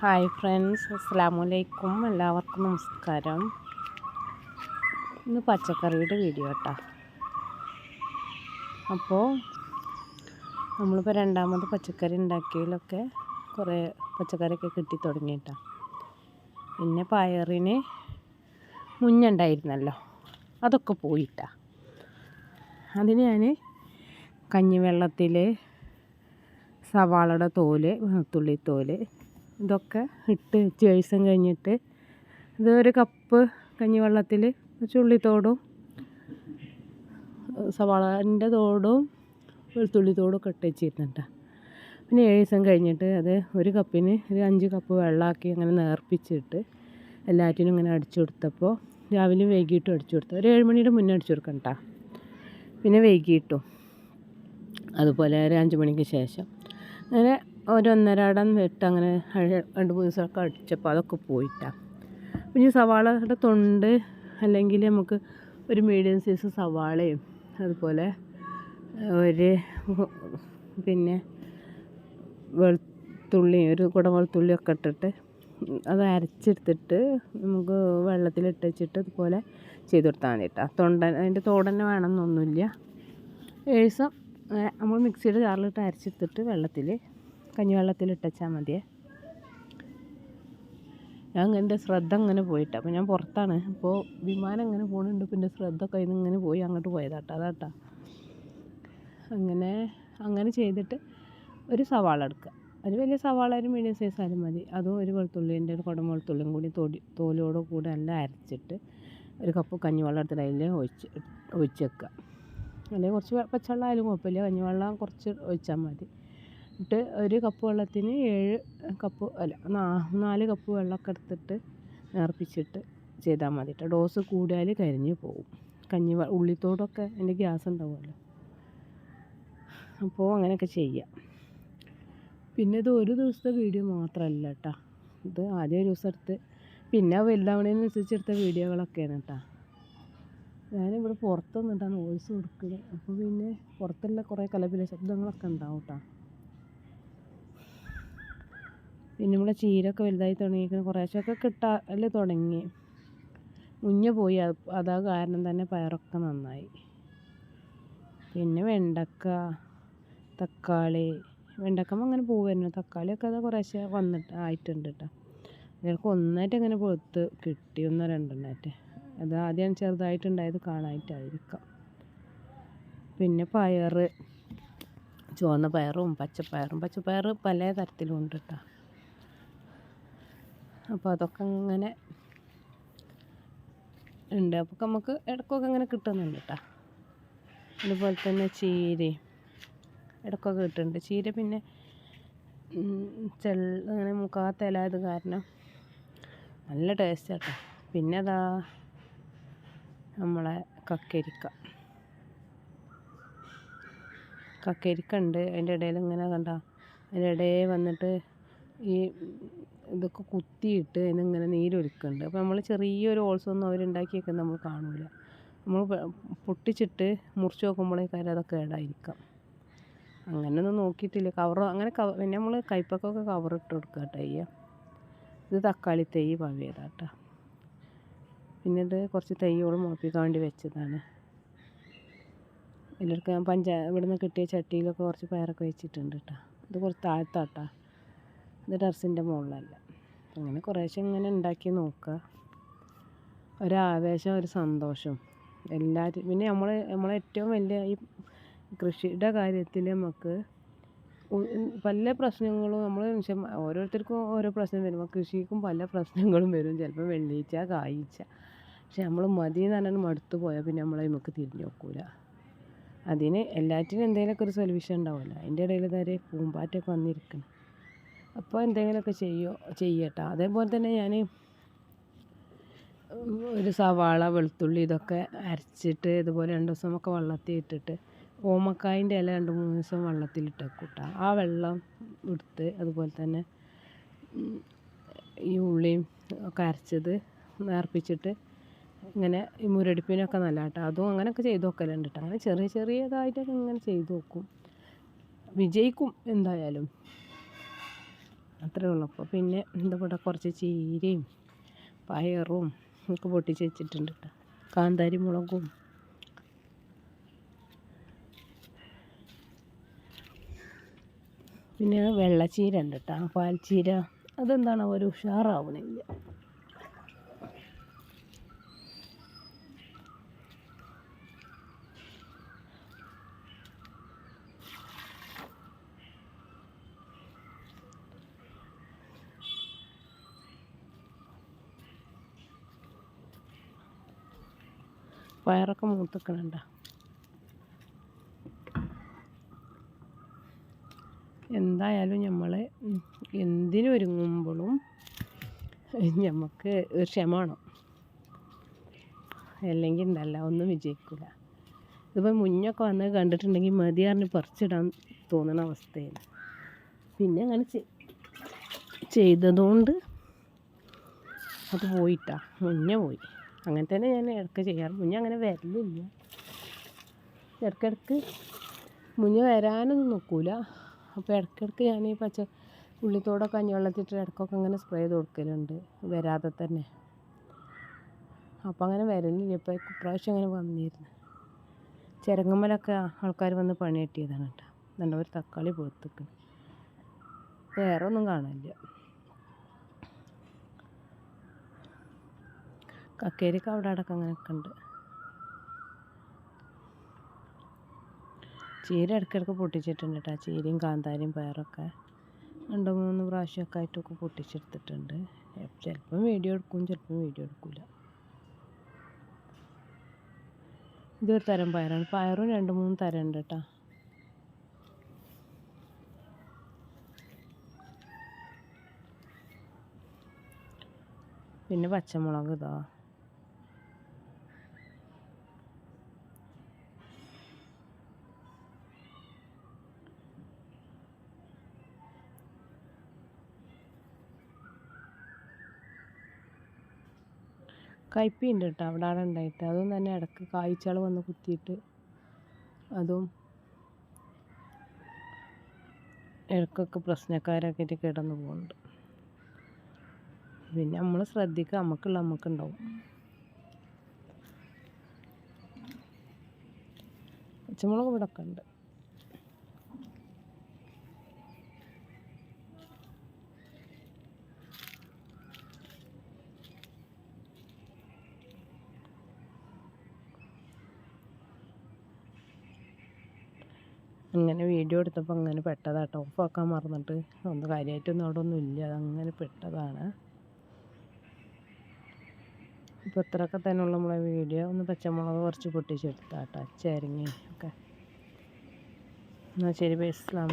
Hi friends അസ്സാമലൈക്കും എല്ലാവർക്കും നമസ്കാരം. ഇന്ന് പച്ചക്കറിയുടെ വീഡിയോ കേട്ടോ അപ്പോൾ നമ്മളിപ്പോൾ രണ്ടാമത് പച്ചക്കറി ഉണ്ടാക്കിയതിലൊക്കെ കുറേ പച്ചക്കറിയൊക്കെ കിട്ടി തുടങ്ങിയിട്ടാ പിന്നെ പയറിന് മുഞ്ഞുണ്ടായിരുന്നല്ലോ അതൊക്കെ പോയിട്ടാ. അതിന് ഞാൻ കഞ്ഞിവെള്ളത്തിൽ സവാളയുടെ തോൽ വെളുത്തുള്ളി തോൽ ഇതൊക്കെ ഇട്ട് ദിവസം കഴിഞ്ഞിട്ട് ഇത് ഒരു കപ്പ് കഞ്ഞി കഞ്ഞിവെള്ളത്തിൽ ചുള്ളിത്തോടും സവാളന്റെ തോടും വെളുത്തുള്ളി തോടും ഒക്കെ ഇട്ട് വെച്ചിരുന്നുണ്ട് പിന്നെ ഏഴ് ദിവസം കഴിഞ്ഞിട്ട് അത് ഒരു കപ്പിന് ഒരു അഞ്ച് കപ്പ് വെള്ളമാക്കി അങ്ങനെ നേർപ്പിച്ചിട്ട് എല്ലാറ്റിനും ഇങ്ങനെ അടിച്ചു കൊടുത്തപ്പോൾ രാവിലെ വൈകിട്ടും അടിച്ചു കൊടുത്തു. ഒരു ഏഴ് മണിയുടെ മുന്നേ അടിച്ചു കൊടുക്കണ്ട പിന്നെ വൈകിട്ടും. അതുപോലെ ഒരു അഞ്ച് മണിക്ക് ശേഷം. അങ്ങനെ ഒരു ഒന്നരാടം വിട്ട് അങ്ങനെ രണ്ട് മൂന്ന് ദിവസമൊക്കെ അടിച്ചപ്പോൾ അതൊക്കെ പോയിട്ടാണ് പിന്നെ സവാളയുടെ തൊണ്ട് അല്ലെങ്കിൽ നമുക്ക് ഒരു മീഡിയം സൈസ് സവാളയും അതുപോലെ ഒരു പിന്നെ വെളുത്തുള്ളി ഒരു കുട വെളുത്തുള്ളിയൊക്കെ ഇട്ടിട്ട് അത് അരച്ചെടുത്തിട്ട് നമുക്ക് വെള്ളത്തിലിട്ട് വെച്ചിട്ട് ഇതുപോലെ ചെയ്ത് കൊടുത്താൽ മതി കേട്ടോ. തൊണ്ട അതിന്റെ തോടന്നെ വേണമെന്നൊന്നുമില്ല. ഏഴ് ദിവസം നമ്മൾ മിക്സിയുടെ ജാറിലിട്ട് അരച്ചെടുത്തിട്ട് വെള്ളത്തിൽ കഞ്ഞിവെള്ളത്തിൽ ഇട്ടച്ചാൽ മതിയേ. ഞാൻ എന്റെ ശ്രദ്ധ അങ്ങനെ പോയിട്ട് അപ്പോൾ ഞാൻ പുറത്താണ്. അപ്പോൾ വിമാനം അങ്ങനെ പോകുന്നുണ്ട് പിന്നെ ശ്രദ്ധ കയ്യിൽ നിന്ന് ഇങ്ങനെ പോയി അങ്ങോട്ട് പോയതാട്ടോ. അതാട്ടാ. അങ്ങനെ അങ്ങനെ ചെയ്തിട്ട് ഒരു സവാള എടുക്കുക ഒരു വലിയ സവാള മീഡിയം സൈസ് ആയാലും മതി. അതും ഒരു വെളുത്തുള്ളിന്റെ ഒരു കുടം വെളുത്തുള്ളിയും കൂടി തൊടി തോലോട് കൂടെ എല്ലാം അരച്ചിട്ട് ഒരു കപ്പ് കഞ്ഞിവെള്ളം എടുത്തിട്ട് അതിൽ ഒഴിച്ച് ഒഴിച്ച് വെക്കുക അല്ലെങ്കിൽ കുറച്ച് പച്ചവെള്ളം ആയാലും കുഴപ്പമില്ല. കഞ്ഞിവെള്ളം കുറച്ച് ഒഴിച്ചാൽ മതി. എന്നിട്ട് ഒരു കപ്പ് വെള്ളത്തിന് ഏഴ് കപ്പ് അല്ല നാല് കപ്പ് വെള്ളമൊക്കെ എടുത്തിട്ട് നേർപ്പിച്ചിട്ട് ചെയ്താൽ മതി കേട്ടോ ഡോസ് കൂടിയാൽ കരിഞ്ഞു പോകും കഞ്ഞി ഉള്ളിത്തോടൊക്കെ അതിന്റെ ഗ്യാസ് ഉണ്ടാവുമല്ലോ. അപ്പോൾ അങ്ങനെയൊക്കെ ചെയ്യാം. പിന്നെ ഇത് ഒരു ദിവസത്തെ വീഡിയോ മാത്രമല്ല കേട്ടോ ഇത് ആദ്യം ഒരു ദിവസം എടുത്ത് പിന്നെ വലുതാവണതിനനുസരിച്ച് എടുത്ത വീഡിയോകളൊക്കെയാണ് കേട്ടോ ഞാനിവിടെ പുറത്ത് നിന്നിട്ടാണ് വോയിസ് കൊടുക്കുന്നത് അപ്പോൾ പിന്നെ പുറത്തുള്ള കുറേ കലപില ശബ്ദങ്ങളൊക്കെ ഉണ്ടാവും കേട്ടോ പിന്നെ നമ്മുടെ ചീരൊക്കെ വലുതായി തുടങ്ങിയിരിക്കുന്നു. കുറേശ്ശൊക്കെ കിട്ടാൽ തുടങ്ങി. മുഞ്ഞ് പോയി. അതാ കാരണം തന്നെ പയറൊക്കെ നന്നായി. പിന്നെ വെണ്ടക്ക തക്കാളി. വെണ്ടക്കമ്മ അങ്ങനെ പോകുമായിരുന്നു തക്കാളിയൊക്കെ അത് കുറേശ്ശെ വന്നിട്ട് ആയിട്ടുണ്ട് കേട്ടോ ചിലപ്പോൾ ഒന്നായിട്ട് അങ്ങനെ പൊത്ത് കിട്ടി. ഒന്നോ രണ്ടെണ്ണമായിട്ട് അത് ആദ്യം ചെറുതായിട്ടുണ്ടായത് കാണാനായിട്ടായിരിക്കാം പിന്നെ പയറ്. ചുവന്ന പയറും പച്ചപ്പയറും. പച്ചപ്പയർ പല തരത്തിലും ഉണ്ട് കേട്ടോ അപ്പോൾ അതൊക്കെ അങ്ങനെ ഉണ്ട്. അപ്പോൾ നമുക്ക് ഇടയ്ക്കൊക്കെ അങ്ങനെ കിട്ടുന്നുണ്ട് കേട്ടോ അതുപോലെ തന്നെ ചീരയും ഇടയ്ക്കൊക്കെ കിട്ടുന്നുണ്ട്. ചീര പിന്നെ ചെള്ള അങ്ങനെ മുക്കാത്ത ഇലായത് കാരണം നല്ല ടേസ്റ്റ് കേട്ടോ പിന്നെ അതാ നമ്മളെ കക്കരിക്ക. കക്കരിക്ക ഉണ്ട്. അതിന്റെ ഇടയിൽ ഇങ്ങനെ കണ്ട അതിന്റെ ഇടയിൽ വന്നിട്ട് ഈ ഇതൊക്കെ കുത്തിയിട്ട് അതിനിങ്ങനെ നീരൊലിക്കുന്നുണ്ട് അപ്പോൾ നമ്മൾ ചെറിയൊരു ഓൾസൊന്നും അവരുണ്ടാക്കിയൊക്കെ നമ്മൾ കാണില്ല നമ്മൾ പൊട്ടിച്ചിട്ട് മുറിച്ച് നോക്കുമ്പോഴേക്കാരും അതൊക്കെ കേടായിരിക്കാം. അങ്ങനെയൊന്നും നോക്കിയിട്ടില്ല. കവർ അങ്ങനെ കവ പിന്നെ നമ്മൾ കയ്പക്കൊക്കെ കവർ ഇട്ട് കൊടുക്കുക കേട്ടോ ചെയ്യുക ഇത് തക്കാളി തൈ പവിയതാട്ടോ പിന്നെ ഇത് കുറച്ച് തൈകൾ മുളപ്പിക്കാൻ വേണ്ടി വെച്ചതാണ്. എല്ലാവർക്കും ഞാൻ ഇവിടുന്ന് കിട്ടിയ ചട്ടിയിലൊക്കെ കുറച്ച് പയറൊക്കെ വെച്ചിട്ടുണ്ട് കേട്ടോ ഇത് കുറച്ച് താഴത്താട്ടാ. ഇത് ടെറസിന്റെ മുകളിലല്ല അങ്ങനെ കുറേശ്ശെ ഇങ്ങനെ ഉണ്ടാക്കി നോക്കുക. ഒരാവേശം ഒരു സന്തോഷം. എല്ലാവരും പിന്നെ നമ്മൾ നമ്മളെ ഏറ്റവും വലിയ ഈ കൃഷിയുടെ കാര്യത്തിൽ നമുക്ക് പല പ്രശ്നങ്ങളും നമ്മൾ ഓരോരുത്തർക്കും ഓരോ പ്രശ്നം വരും. കൃഷിക്കും പല പ്രശ്നങ്ങളും വരും. ചിലപ്പോൾ വെള്ളീച്ച കായ്ച്ച. പക്ഷെ നമ്മൾ മതി എന്ന് പറഞ്ഞാൽ മടുത്തു പോയാൽ പിന്നെ നമ്മളെ നമുക്ക് തിരിഞ്ഞു നോക്കൂല. അതിന് എല്ലാറ്റിനും എന്തെങ്കിലുമൊക്കെ ഒരു സൊല്യൂഷൻ ഉണ്ടാവുമല്ലോ അതിന്റെ ഇടയിൽ നേരെ പൂമ്പാറ്റൊക്കെ വന്നിരിക്കണം. അപ്പോൾ എന്തെങ്കിലുമൊക്കെ ചെയ്യോ ചെയ്യട്ടോ. അതേപോലെ തന്നെ ഞാൻ ഒരു സവാള വെളുത്തുള്ളി ഇതൊക്കെ അരച്ചിട്ട് ഇതുപോലെ രണ്ട് ദിവസമൊക്കെ വെള്ളത്തിൽ ഇട്ടിട്ട് ഓമക്കായിന്റെ ഇല രണ്ട് മൂന്ന് ദിവസം വെള്ളത്തിലിട്ട് വെക്കൂട്ടോ ആ വെള്ളം എടുത്ത് അതുപോലെ തന്നെ ഈ ഉള്ളിയും ഒക്കെ അരച്ചത് നേർപ്പിച്ചിട്ട് ഇങ്ങനെ ഈ മുരടിപ്പിനൊക്കെ നല്ല കേട്ടോ അതും അങ്ങനെയൊക്കെ ചെയ്ത് നോക്കലുണ്ട് കേട്ടോ. അങ്ങനെ ചെറിയ ചെറിയതായിട്ടൊക്കെ ഇങ്ങനെ ചെയ്ത് നോക്കും വിജയിക്കും എന്തായാലും. അത്രേ ഉള്ളൂ. അപ്പോൾ പിന്നെ എന്താ ഇവിടെ കുറച്ച് ചീരയും പയറും ഒക്കെ പൊട്ടിച്ച് വെച്ചിട്ടുണ്ട് കേട്ടോ കാന്താരി മുളകും. പിന്നെ വെള്ളച്ചീര ഉണ്ട് കേട്ടോ പാൽച്ചീര. അതെന്താണ്? ഒരു ഉഷാറാവണില്ല. പയറൊക്കെ മൂത്തിക്കണണ്ട? എന്തായാലും നമ്മൾ എന്തിനൊരുങ്ങുമ്പോഴും നമുക്ക് ഒരു ക്ഷമ അല്ലെങ്കിൽ എന്തല്ല ഒന്നും വിജയിക്കില്ല ഇതിപ്പോൾ മുന്നൊക്കെ വന്ന് കണ്ടിട്ടുണ്ടെങ്കിൽ മതി പറഞ്ഞ് പറിച്ചിടാൻ തോന്നുന്ന അവസ്ഥയാണ്. പിന്നെ അങ്ങനെ ചെയ്തതുകൊണ്ട് അത് പോയിട്ടാ. മുന്നേ പോയി. അങ്ങനെ തന്നെ ഞാൻ ഇടയ്ക്ക് ചെയ്യാറ്. മുഞ്ഞ അങ്ങനെ വരലില്ല. ഇടയ്ക്കിടയ്ക്ക് മുഞ്ഞ വരാനൊന്നും നോക്കൂല. അപ്പോൾ ഇടയ്ക്കിടയ്ക്ക് ഞാൻ ഈ പച്ച ഉള്ളിത്തോടൊക്കെ കഞ്ഞിവെള്ളത്തിട്ട് ഇടയ്ക്കൊക്കെ അങ്ങനെ സ്പ്രേ ചെയ്ത് കൊടുക്കലുണ്ട്. വരാതെ തന്നെ. അപ്പോൾ അങ്ങനെ വരലില്ല. ഇപ്പോൾ ഇപ്രാവശ്യം അങ്ങനെ വന്നിരുന്നു. ചിരങ്ങമ്മലൊക്കെ ആൾക്കാർ വന്ന് പണി കിട്ടിയതാണ് കേട്ടോ. നല്ല ഒരു തക്കാളി പൊഴുത്തിക്കണം വേറെ ഒന്നും കാണില്ല. കക്കേരിക്ക് അവിടെ അടക്കം അങ്ങനെയൊക്കെ ഉണ്ട്. ചീര ഇടയ്ക്കിടയ്ക്ക് പൊട്ടിച്ചിട്ടുണ്ട് കേട്ടോ ചീരയും കാന്താരിയും പയറൊക്കെ രണ്ടോ മൂന്ന് പ്രാവശ്യമൊക്കെ ആയിട്ടൊക്കെ പൊട്ടിച്ചെടുത്തിട്ടുണ്ട്. ചിലപ്പം വീഡിയോ എടുക്കും ചിലപ്പം വീഡിയോ എടുക്കില്ല ഇതൊരു തരം പയറാണ്. പയറും രണ്ട് മൂന്ന് തരം ഉണ്ട് കേട്ടോ പിന്നെ പച്ചമുളക് ഇതാ. കയ്പയുണ്ട് കേട്ടോ അവിടെ അവിടെ ഉണ്ടായിട്ട്. അതും തന്നെ ഇടയ്ക്ക് കായ്ച്ചകൾ വന്ന് കുത്തിയിട്ട് അതും ഇടയ്ക്കൊക്കെ പ്രശ്നക്കാരൊക്കെ കിടന്നു കിടന്ന് പോകുന്നുണ്ട് പിന്നെ നമ്മൾ ശ്രദ്ധിക്കുക നമുക്കുള്ള നമുക്കുണ്ടാവും പച്ചമുളക് ഇവിടെ ഒക്കെ ഉണ്ട്. അങ്ങനെ വീഡിയോ എടുത്തപ്പോൾ അങ്ങനെ പെട്ടതാട്ടോ. ഓഫാക്കാൻ മറന്നിട്ട് ഒന്ന് കാര്യമായിട്ടൊന്നും അവിടെ ഒന്നും ഇല്ല. അതങ്ങനെ പെട്ടതാണ്. ഇപ്പോൾ ഇത്രയൊക്കെ തന്നെയുള്ള നമ്മളെ വീഡിയോ. ഒന്ന് പച്ചമുളക് കുറച്ച് പൊട്ടിച്ചെടുത്താട്ടോ. ചേരങ്ങയും ഒക്കെ. എന്നാൽ ശരി ബൈ. അസ്സാം